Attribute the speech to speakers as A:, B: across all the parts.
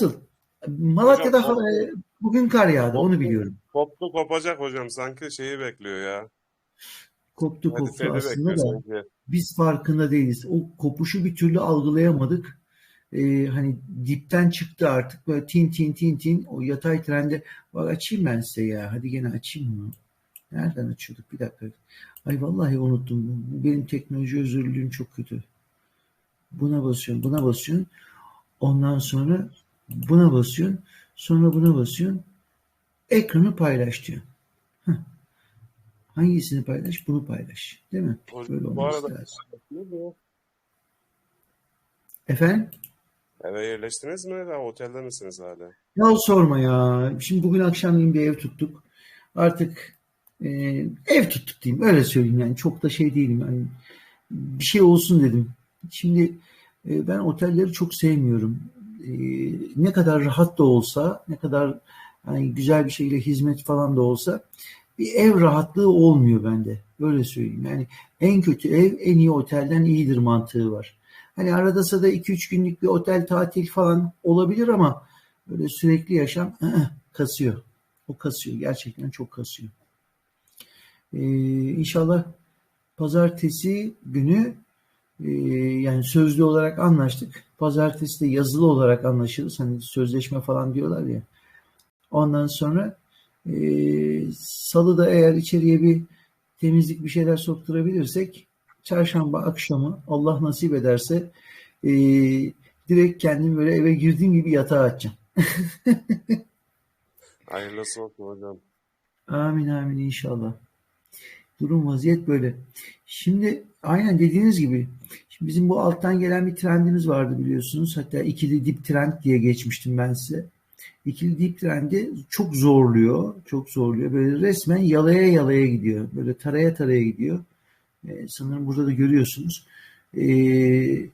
A: nasıl? Malatya'da hava, bugün kar yağdı onu biliyorum.
B: Koptu kopacak hocam sanki şeyi bekliyor ya.
A: Koptu koptu
B: Hadiseli
A: aslında da
B: sanki.
A: biz farkında değiliz. O kopuşu bir türlü algılayamadık. Ee, hani dipten çıktı artık böyle tin tin tin tin o yatay trende bak açayım ben size ya hadi gene açayım bunu. Nereden açıyorduk bir dakika. Ay vallahi unuttum. Bu benim teknoloji özürlüğüm çok kötü. Buna basıyorsun, buna basıyorsun. Ondan sonra buna basıyorsun. Sonra buna basıyorsun. Ekranı paylaş diyor. Heh. Hangisini paylaş? Bunu paylaş. Değil mi? Böyle
B: bu
A: olması
B: arada
A: lazım. Efendim?
B: eve yerleştiniz mi? Daha otelde misiniz hala?
A: Ya sorma ya. Şimdi bugün akşamleyin bir ev tuttuk. Artık e, ev tuttuk diyeyim. Öyle söyleyeyim yani. Çok da şey değilim. Yani bir şey olsun dedim. Şimdi e, ben otelleri çok sevmiyorum. E, ne kadar rahat da olsa, ne kadar yani güzel bir şekilde hizmet falan da olsa bir ev rahatlığı olmuyor bende. Öyle söyleyeyim. Yani en kötü ev en iyi otelden iyidir mantığı var. Hani arada sırada 2-3 günlük bir otel tatil falan olabilir ama böyle sürekli yaşam kasıyor. O kasıyor. Gerçekten çok kasıyor. Ee, inşallah pazartesi günü yani sözlü olarak anlaştık. Pazartesi de yazılı olarak anlaşırız. Hani sözleşme falan diyorlar ya. Ondan sonra e, salıda eğer içeriye bir temizlik bir şeyler sokturabilirsek çarşamba akşamı Allah nasip ederse e, direkt kendim böyle eve girdiğim gibi yatağa atacağım.
B: Hayırlısı olsun hocam.
A: Amin amin inşallah. Durum vaziyet böyle. Şimdi aynen dediğiniz gibi şimdi bizim bu alttan gelen bir trendimiz vardı biliyorsunuz. Hatta ikili dip trend diye geçmiştim ben size. İkili dip trendi çok zorluyor. Çok zorluyor. Böyle resmen yalaya yalaya gidiyor. Böyle taraya taraya gidiyor. Ee, sanırım burada da görüyorsunuz. Ee,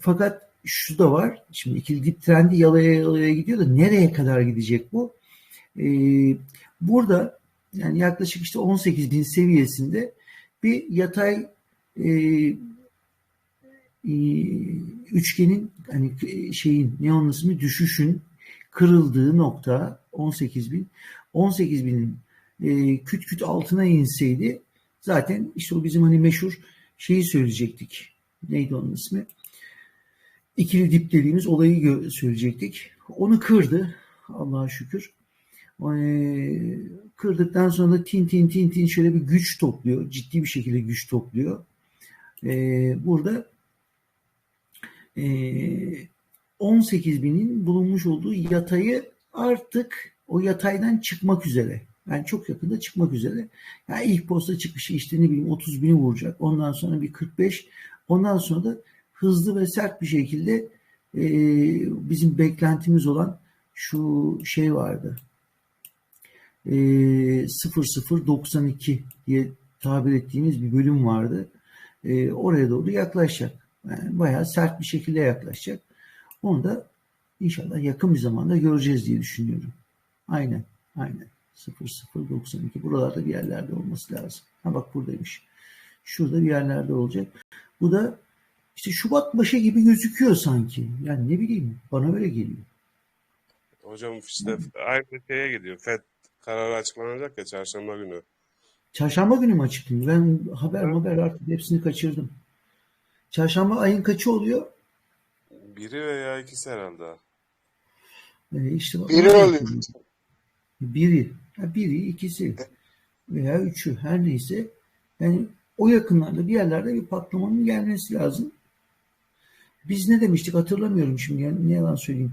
A: fakat şu da var. Şimdi ikili dip trendi yalaya yalaya gidiyor da nereye kadar gidecek bu? Ee, burada yani yaklaşık işte 18 bin seviyesinde bir yatay e, e, üçgenin hani şeyin ne onun ismi düşüşün kırıldığı nokta 18 bin 18 binin e, küt küt altına inseydi zaten işte o bizim hani meşhur şeyi söyleyecektik. Neydi onun ismi? İkili dip dediğimiz olayı söyleyecektik. Onu kırdı. Allah'a şükür. Ee, kırdıktan sonra tin tin tin tin şöyle bir güç topluyor. Ciddi bir şekilde güç topluyor. Ee, burada e, 18 binin bulunmuş olduğu yatayı artık o yataydan çıkmak üzere. Yani çok yakında çıkmak üzere. Yani ilk posta çıkışı işte ne bileyim 30 bini vuracak. Ondan sonra bir 45. Ondan sonra da hızlı ve sert bir şekilde e, bizim beklentimiz olan şu şey vardı. E, 0092 diye tabir ettiğimiz bir bölüm vardı. E, oraya doğru yaklaşacak. Yani bayağı sert bir şekilde yaklaşacak. Onu da inşallah yakın bir zamanda göreceğiz diye düşünüyorum. Aynen, aynen. 0092 buralarda bir yerlerde olması lazım. Ha bak buradaymış. Şurada bir yerlerde olacak. Bu da işte Şubat başı gibi gözüküyor sanki. Yani ne bileyim bana öyle geliyor.
B: Hocam işte aynı şeye gidiyor. FED kararı açıklanacak ya çarşamba günü.
A: Çarşamba günü mü açıklanıyor? Ben haber haber artık hepsini kaçırdım. Çarşamba ayın kaçı oluyor?
B: Biri veya ikisi herhalde.
A: Ee, işte bak-
C: Biri oluyor.
A: Biri. Ha, biri, ikisi veya üçü her neyse. Yani o yakınlarda bir yerlerde bir patlamanın gelmesi lazım. Biz ne demiştik hatırlamıyorum şimdi yani ne yalan söyleyeyim.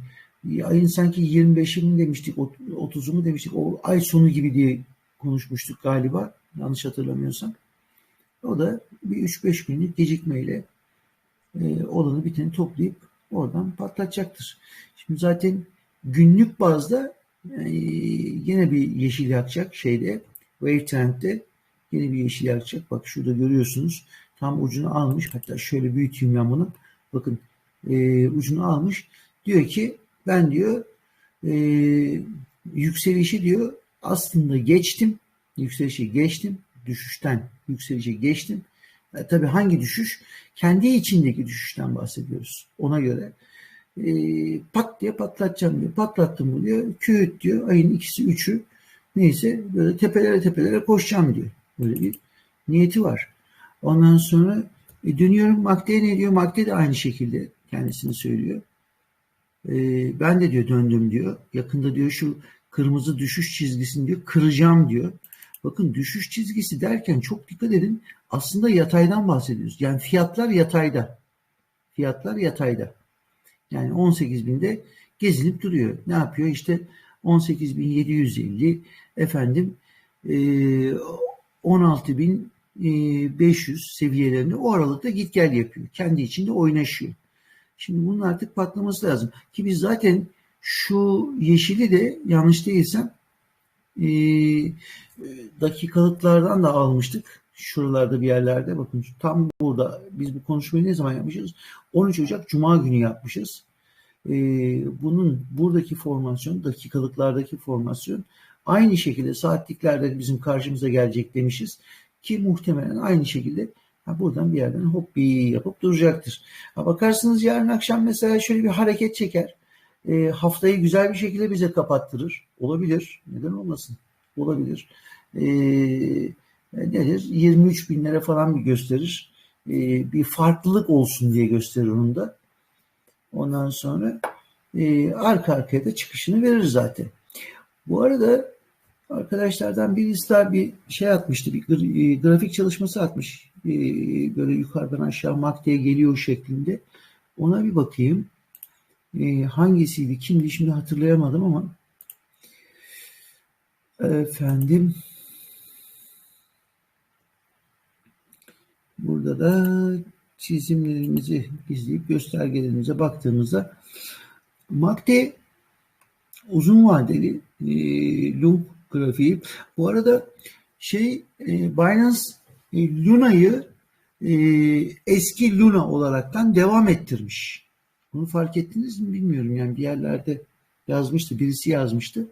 A: Ayın sanki 25'i mi demiştik, 30'u mu demiştik, o ay sonu gibi diye konuşmuştuk galiba. Yanlış hatırlamıyorsam. O da bir 3-5 günlük gecikmeyle e, olanı biteni toplayıp oradan patlatacaktır. Şimdi zaten günlük bazda e, yine bir yeşil yakacak şeyde Wave Trend'de yine bir yeşil yakacak. Bak şurada görüyorsunuz. Tam ucunu almış. Hatta şöyle büyüteyim ben bunu. Bakın e, ucunu almış. Diyor ki ben diyor e, yükselişi diyor aslında geçtim. Yükselişi geçtim. Düşüşten yükselişe geçtim. E, tabii hangi düşüş? Kendi içindeki düşüşten bahsediyoruz. Ona göre e, pat diye patlatacağım diyor. Patlattım mı diyor. Küğüt diyor. Ayın ikisi üçü. Neyse böyle tepelere tepelere koşacağım diyor. Böyle bir niyeti var. Ondan sonra e, dönüyorum Makte'ye ne diyor? Makte de aynı şekilde kendisini söylüyor. E, ben de diyor döndüm diyor. Yakında diyor şu kırmızı düşüş çizgisini diyor kıracağım diyor. Bakın düşüş çizgisi derken çok dikkat edin. Aslında yataydan bahsediyoruz. Yani fiyatlar yatayda. Fiyatlar yatayda. Yani 18 binde gezinip duruyor. Ne yapıyor? İşte 18.750 efendim e, 16.500 seviyelerinde o aralıkta git gel yapıyor. Kendi içinde oynaşıyor. Şimdi bunun artık patlaması lazım. Ki biz zaten şu yeşili de yanlış değilsem e, dakikalıklardan da almıştık. Şuralarda bir yerlerde bakın tam burada biz bu konuşmayı ne zaman yapmışız? 13 Ocak Cuma günü yapmışız. E, bunun buradaki formasyon, dakikalıklardaki formasyon aynı şekilde saatliklerde bizim karşımıza gelecek demişiz. Ki muhtemelen aynı şekilde ha, buradan bir yerden hop bir yapıp duracaktır. Ha, bakarsınız yarın akşam mesela şöyle bir hareket çeker. E, haftayı güzel bir şekilde bize kapattırır. Olabilir. Neden olmasın? Olabilir. E, nedir? 23 binlere falan bir gösterir. E, bir farklılık olsun diye gösterir onu da. Ondan sonra e, arka arkaya da çıkışını verir zaten. Bu arada arkadaşlardan birisi daha bir şey atmıştı, bir grafik çalışması atmış. E, böyle yukarıdan aşağı makteye geliyor şeklinde. Ona bir bakayım. E, hangisiydi, kimdi şimdi hatırlayamadım ama efendim burada da çizimlerimizi izleyip göstergelerimize baktığımızda MACD uzun vadeli e, Lung grafiği. Bu arada şey e, Binance e, Luna'yı e, eski Luna olaraktan devam ettirmiş. Bunu fark ettiniz mi bilmiyorum. Yani bir yerlerde yazmıştı. Birisi yazmıştı.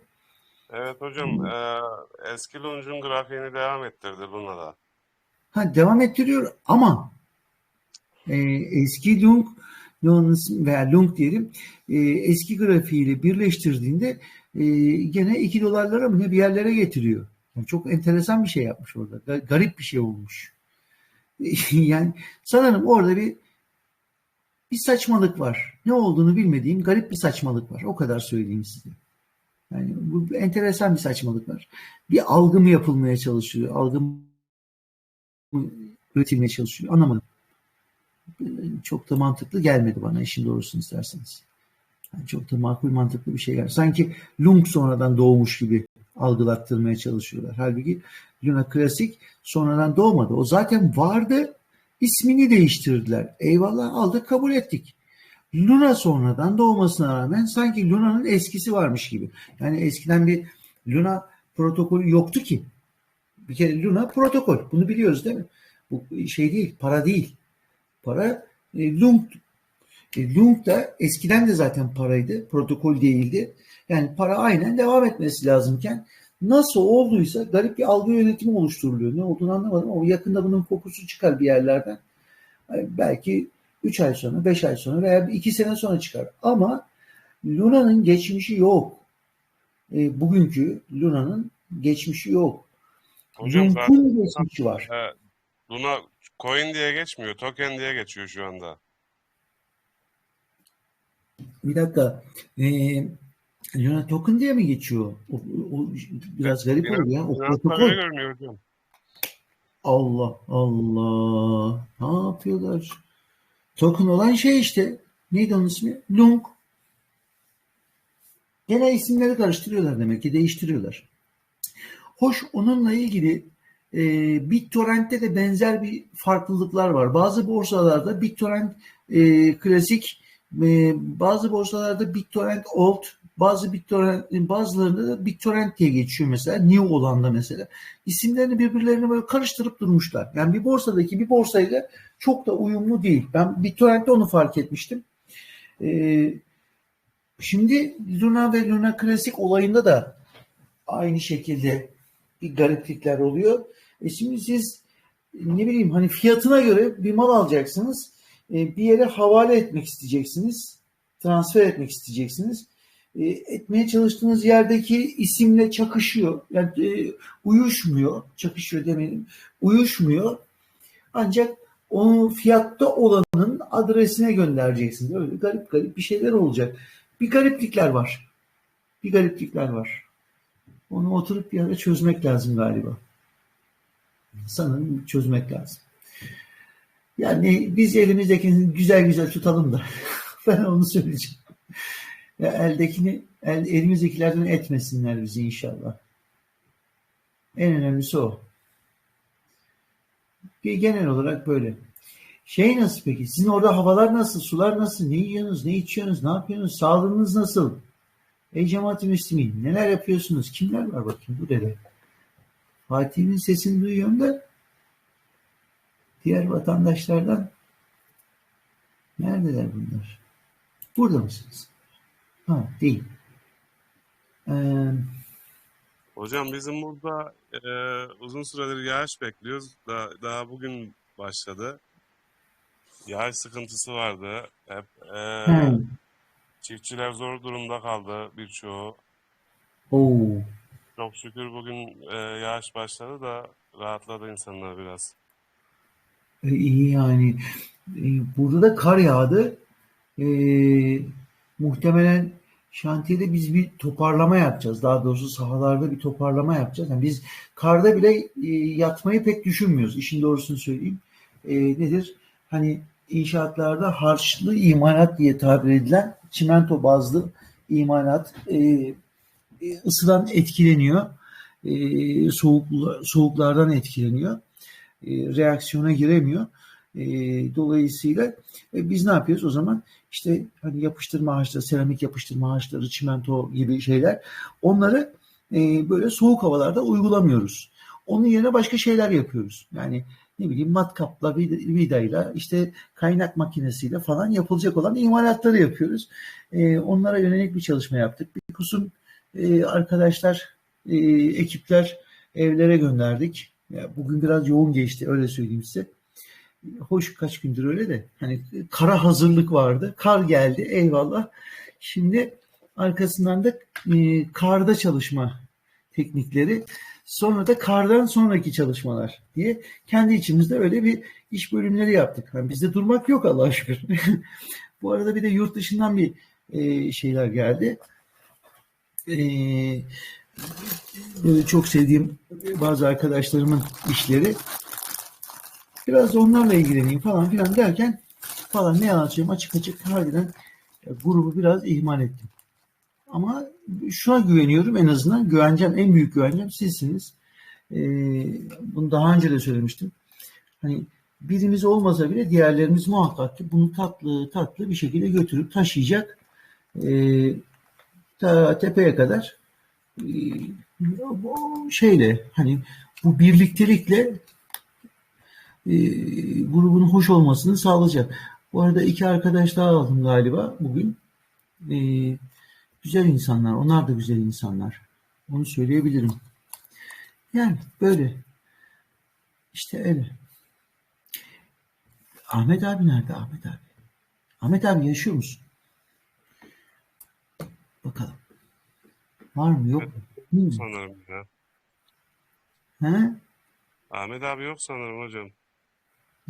B: Evet hocam. E, eski Lunge'un grafiğini devam ettirdi Luna'da.
A: Ha devam ettiriyor ama e, eski Lung veya Lung diyelim e, eski grafiğiyle birleştirdiğinde e, gene 2 dolarlara mı ne bir yerlere getiriyor. Yani çok enteresan bir şey yapmış orada. Garip bir şey olmuş. yani sanırım orada bir bir saçmalık var. Ne olduğunu bilmediğim garip bir saçmalık var. O kadar söyleyeyim size. Yani bu enteresan bir saçmalık var. Bir algı mı yapılmaya çalışıyor? Algı mı üretilmeye çalışıyor? Anlamadım. Çok da mantıklı gelmedi bana işin doğrusunu isterseniz. Yani çok da makul mantıklı bir şey geldi. Sanki Lung sonradan doğmuş gibi algılattırmaya çalışıyorlar. Halbuki Luna Klasik sonradan doğmadı. O zaten vardı. İsmini değiştirdiler. Eyvallah aldık kabul ettik. Luna sonradan doğmasına rağmen sanki Luna'nın eskisi varmış gibi. Yani eskiden bir Luna protokolü yoktu ki. Bir kere Luna protokol. Bunu biliyoruz değil mi? Bu şey değil, para değil. Para e, Lung e, Lung da eskiden de zaten paraydı, protokol değildi. Yani para aynen devam etmesi lazımken nasıl olduysa garip bir algı yönetimi oluşturuluyor. Ne olduğunu anlamadım ama yakında bunun kokusu çıkar bir yerlerden. Yani belki 3 ay sonra, 5 ay sonra veya 2 sene sonra çıkar. Ama Luna'nın geçmişi yok. E, bugünkü Luna'nın geçmişi yok.
B: Hocam
A: Lung'un geçmişi var.
B: E, Luna coin diye geçmiyor, token diye geçiyor şu anda.
A: Bir dakika. Ee, Luna Token diye mi geçiyor? O, o biraz garip
B: Biraz-
A: oldu ya. O
B: biraz
A: protokol.
B: hocam.
A: Allah Allah. Ne yapıyorlar? Token olan şey işte. Neydi onun ismi? Lung. Gene isimleri karıştırıyorlar demek ki. Değiştiriyorlar. Hoş onunla ilgili e, BitTorrent'te de benzer bir farklılıklar var. Bazı borsalarda BitTorrent e, klasik, e, bazı borsalarda BitTorrent Old, bazı BitTorrent, bazılarında da BitTorrent diye geçiyor mesela. New olanda mesela. İsimlerini birbirlerine böyle karıştırıp durmuşlar. Yani bir borsadaki bir borsayla çok da uyumlu değil. Ben BitTorrent'te onu fark etmiştim. E, şimdi Luna ve Luna Klasik olayında da aynı şekilde bir gariplikler oluyor. E şimdi siz ne bileyim hani fiyatına göre bir mal alacaksınız. E, bir yere havale etmek isteyeceksiniz. transfer etmek isteyeceksiniz. E, etmeye çalıştığınız yerdeki isimle çakışıyor. Yani e, uyuşmuyor. Çakışıyor demeyelim. Uyuşmuyor. Ancak onu fiyatta olanın adresine göndereceksiniz. Öyle garip garip bir şeyler olacak. Bir gariplikler var. Bir gariplikler var. Onu oturup bir ara çözmek lazım galiba. Sanırım çözmek lazım. Yani biz elimizdekini güzel güzel tutalım da ben onu söyleyeceğim. Ya eldekini el, elimizdekilerden etmesinler bizi inşallah. En önemlisi o. Genel olarak böyle. Şey nasıl peki? Sizin orada havalar nasıl? Sular nasıl? Ne yiyorsunuz? Ne içiyorsunuz? Ne yapıyorsunuz? Sağlığınız nasıl? Ey cemaat-i müslimin neler yapıyorsunuz? Kimler var bakayım bu dede? Fatih'in sesini duyuyorum da diğer vatandaşlardan neredeler bunlar? Burada mısınız? Ha değil. Ee,
B: Hocam bizim burada e, uzun süredir yağış bekliyoruz. Da, daha bugün başladı. Yağış sıkıntısı vardı. Hep e,
A: hmm.
B: çiftçiler zor durumda kaldı birçoğu.
A: Oo.
B: Çok şükür bugün e, yağış başladı da rahatladı insanlar biraz.
A: E, iyi yani. E, burada da kar yağdı. E, muhtemelen şantiyede biz bir toparlama yapacağız. Daha doğrusu sahalarda bir toparlama yapacağız. Yani biz karda bile e, yatmayı pek düşünmüyoruz. İşin doğrusunu söyleyeyim. E, nedir? Hani inşaatlarda harçlı imalat diye tabir edilen çimento bazlı imalat e, e, ısıdan etkileniyor. E, soğuk, soğuklardan etkileniyor. E, reaksiyona giremiyor. E, dolayısıyla e, biz ne yapıyoruz o zaman? İşte hani yapıştırma ağaçları, seramik yapıştırma ağaçları, çimento gibi şeyler. Onları e, böyle soğuk havalarda uygulamıyoruz. Onun yerine başka şeyler yapıyoruz. Yani ne bileyim matkapla, vidayla, işte kaynak makinesiyle falan yapılacak olan imalatları yapıyoruz. E, onlara yönelik bir çalışma yaptık. Bir kısım e, arkadaşlar, e, ekipler evlere gönderdik. Ya bugün biraz yoğun geçti öyle söyleyeyim size. Hoş kaç gündür öyle de hani kara hazırlık vardı. Kar geldi eyvallah. Şimdi arkasından da e, karda çalışma teknikleri sonra da kardan sonraki çalışmalar diye kendi içimizde öyle bir iş bölümleri yaptık. Yani bizde durmak yok Allah'a şükür. Bu arada bir de yurt dışından bir e, şeyler geldi. E, böyle çok sevdiğim bazı arkadaşlarımın işleri. Biraz onlarla ilgileneyim falan filan derken falan ne anlatacağım açık açık harbiden grubu biraz ihmal ettim. Ama şuna güveniyorum en azından güvencem en büyük güvencem sizsiniz. Ee, bunu daha önce de söylemiştim. Hani birimiz olmasa bile diğerlerimiz muhakkak ki bunu tatlı tatlı bir şekilde götürüp taşıyacak. Ee, ta tepeye kadar e, şeyle hani bu birliktelikle e, grubun hoş olmasını sağlayacak. Bu arada iki arkadaş daha aldım galiba bugün. E, güzel insanlar. Onlar da güzel insanlar. Onu söyleyebilirim. Yani böyle. İşte öyle. Ahmet abi nerede Ahmet abi? Ahmet abi yaşıyor musun? Bakalım. Var mı yok mu?
B: Sanırım ya.
A: He?
B: Ahmet abi yok sanırım hocam.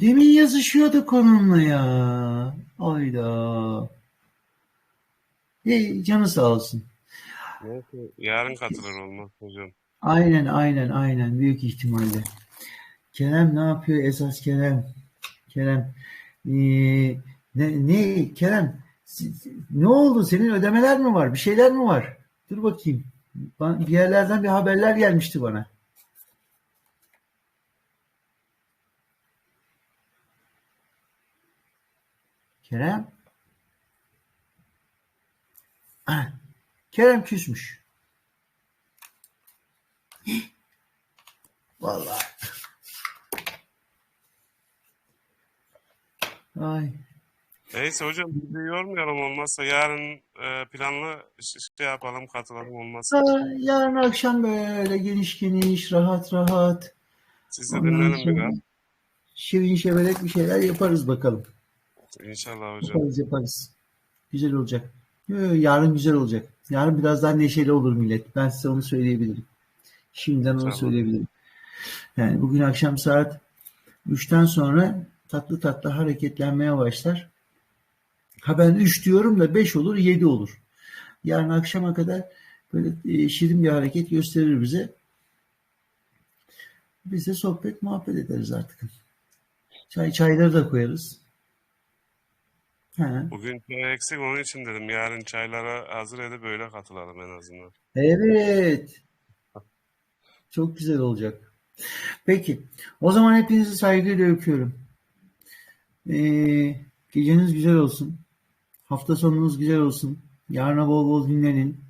A: Demin yazışıyorduk onunla ya. Ayda. Hey, canı sağ olsun.
B: Yarın katılır olmaz hocam.
A: Aynen aynen aynen büyük ihtimalle. Kerem ne yapıyor esas Kerem? Kerem ee, ne, ne Kerem ne oldu senin ödemeler mi var bir şeyler mi var? Dur bakayım. Bir yerlerden bir haberler gelmişti bana. Kerem. Kerem küsmüş. Vallahi. Ay.
B: Neyse hocam bizi yormayalım olmazsa yarın e, planlı şey yapalım katılalım olmazsa.
A: Yarın akşam böyle geniş geniş rahat rahat.
B: Siz de dinlenin biraz.
A: Şirin şevelek bir şeyler yaparız bakalım.
B: İnşallah hocam.
A: Yaparız yaparız. Güzel olacak. Yarın güzel olacak. Yarın biraz daha neşeli olur millet. Ben size onu söyleyebilirim. Şimdiden onu
B: Tamam.
A: söyleyebilirim. Yani bugün akşam saat 3'ten sonra tatlı tatlı hareketlenmeye başlar. Ha ben 3 diyorum da 5 olur 7 olur. Yarın akşama kadar böyle e, şirin bir hareket gösterir bize. Biz de sohbet muhabbet ederiz artık. Çay çayları da koyarız. Ha.
B: Bugün çay eksik onun için dedim. Yarın çaylara hazır edip öyle katılalım en azından.
A: Evet. Çok güzel olacak. Peki. O zaman hepinizi saygıyla öpüyorum. Ee, geceniz güzel olsun. Hafta sonunuz güzel olsun. Yarına bol bol dinlenin.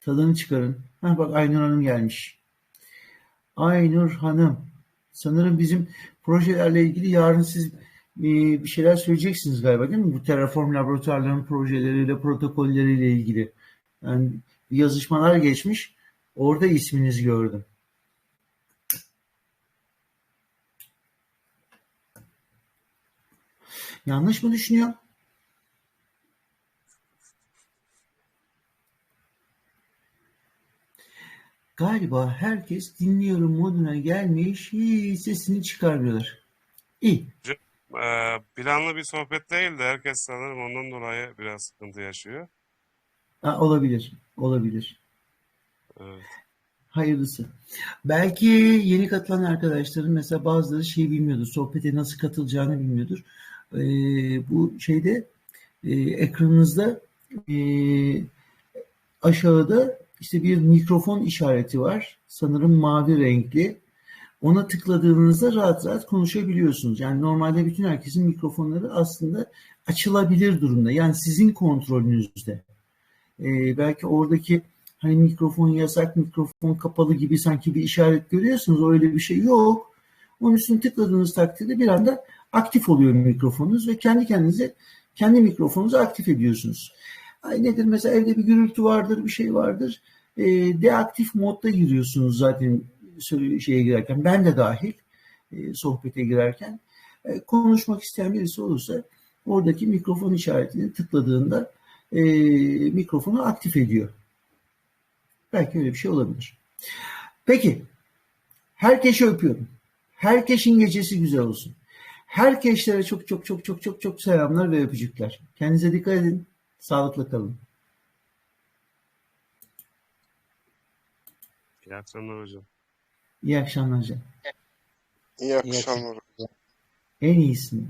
A: Tadını çıkarın. Ha bak Aynur Hanım gelmiş. Aynur Hanım. Sanırım bizim projelerle ilgili yarın siz bir şeyler söyleyeceksiniz galiba değil mi? Bu Terraform laboratuvarlarının projeleriyle, protokolleriyle ilgili. Yani yazışmalar geçmiş. Orada isminizi gördüm. Yanlış mı düşünüyorum? Galiba herkes dinliyorum moduna gelmiş, hiç sesini çıkarmıyorlar. İyi.
B: Ee, planlı bir sohbet değil de herkes sanırım ondan dolayı biraz sıkıntı yaşıyor.
A: Ha, olabilir, olabilir.
B: Evet.
A: Hayırlısı. Belki yeni katılan arkadaşların mesela bazıları şey bilmiyordur, sohbete nasıl katılacağını bilmiyordur. Ee, bu şeyde e, ekranınızda e, aşağıda işte bir mikrofon işareti var. Sanırım mavi renkli. Ona tıkladığınızda rahat rahat konuşabiliyorsunuz. Yani normalde bütün herkesin mikrofonları aslında açılabilir durumda. Yani sizin kontrolünüzde. Ee, belki oradaki hani mikrofon yasak, mikrofon kapalı gibi sanki bir işaret görüyorsunuz. Öyle bir şey yok. Onun üstüne tıkladığınız takdirde bir anda aktif oluyor mikrofonunuz ve kendi kendinize kendi mikrofonunuzu aktif ediyorsunuz. Ay nedir mesela evde bir gürültü vardır, bir şey vardır. E, deaktif modda giriyorsunuz zaten şeye girerken. Ben de dahil e, sohbete girerken. E, konuşmak isteyen birisi olursa oradaki mikrofon işaretini tıkladığında e, mikrofonu aktif ediyor. Belki öyle bir şey olabilir. Peki. Herkese öpüyorum. Herkesin gecesi güzel olsun. Herkeslere çok çok çok çok çok çok selamlar ve öpücükler. Kendinize dikkat edin. Sağlıkla kalın.
B: İyi akşamlar hocam.
A: İyi akşamlar canım.
C: İyi akşamlar.
A: En iyisini.